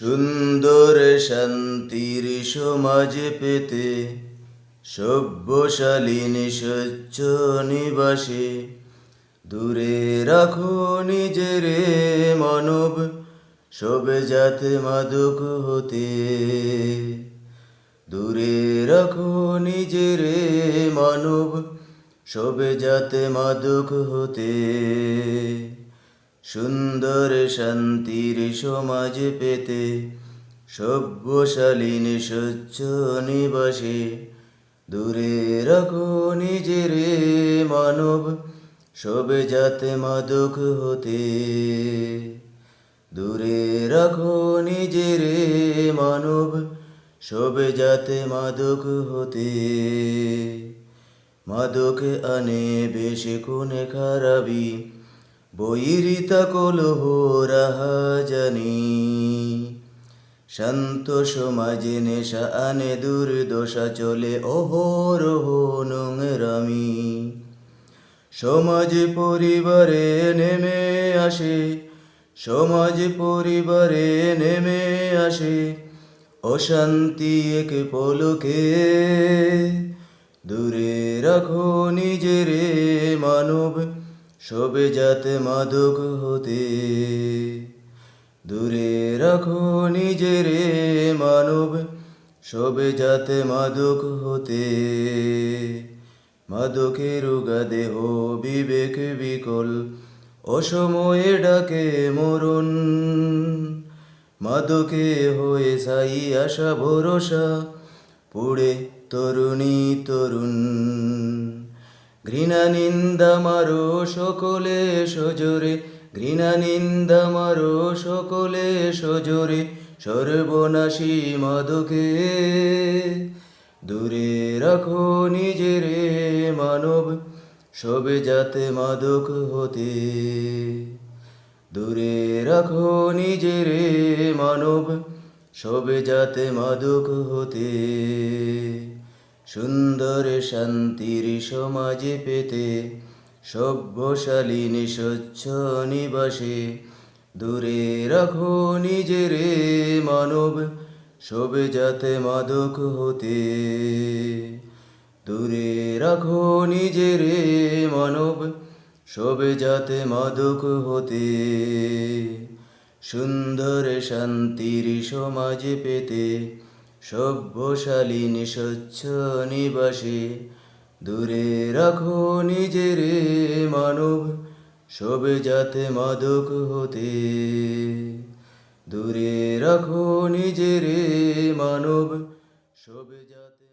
সুন্দর শান্তির সমাজ পেতে সভ্যশালীন স্বচ্ছ নিবাসে। দূরে রাখো নিজের মানব, সবে যাতে মাদক হতে। দূরে রাখো নিজের মানব, সবে যাতে মাদক হতে। সুন্দর শান্তির সমাজ পেতে, সভ্যশালীন স্বচ্ছ নিবাসে দূরে রাখো নিজের মানব, সবে যাতে মাদক হতে। দূরে রাখো নিজের মানব, সবে যাতে মাদক হতে। মাদক আনে বেশি কোনে খারাপি বৈরিতা কলহ রাহা জানি শান্ত সমাজে নেশা আনে দুর্দশা চলে অহরহ নোংরামি সমাজ পরিবারে নেমে আসে, সমাজ পরিবারে নেমে আসে, অশান্তি এক পলকে। দূরে রাখো নিজের মানব সবে যাতে মাদক হতে, দূরে রাখো নিজের মানব, সবে যাতে মাদক হতে। মাদকের উগা দেহ বিবেক বিকল, অসময়ে ডাকে মরণ। মাদকে হয়ে সাই আশা ভরসা, পুড়ে তরুণী তরুণ। ঘৃণা নিন্দা সকলে সজোরে ঘৃণা নিন্দা সকলে সজোরে, সর্বনাশী মাদকে। দূরে রাখো নিজের মানব, সবে যাতে মাদক হতে। দূরে রাখো নিজের মানব, সবে যাতে মাদক হতে। সুন্দর শান্তির সমাজে পেতে, সভ্যশালীন স্বচ্ছ নিবাসে। দূরে রাখো নিজের মানব, সবে যাতে মাদক হতে। দূরে রাখো নিজের মানব, সবে যাতে মাদক হতে। সুন্দর শান্তির সমাজ পেতে সভ্যশালীন স্বচ্ছ নিবাসে। দূরে রাখো নিজের মানব, সবে যাতে মাদক হতে। দূরে রাখো নিজের মানব, সবে যাতে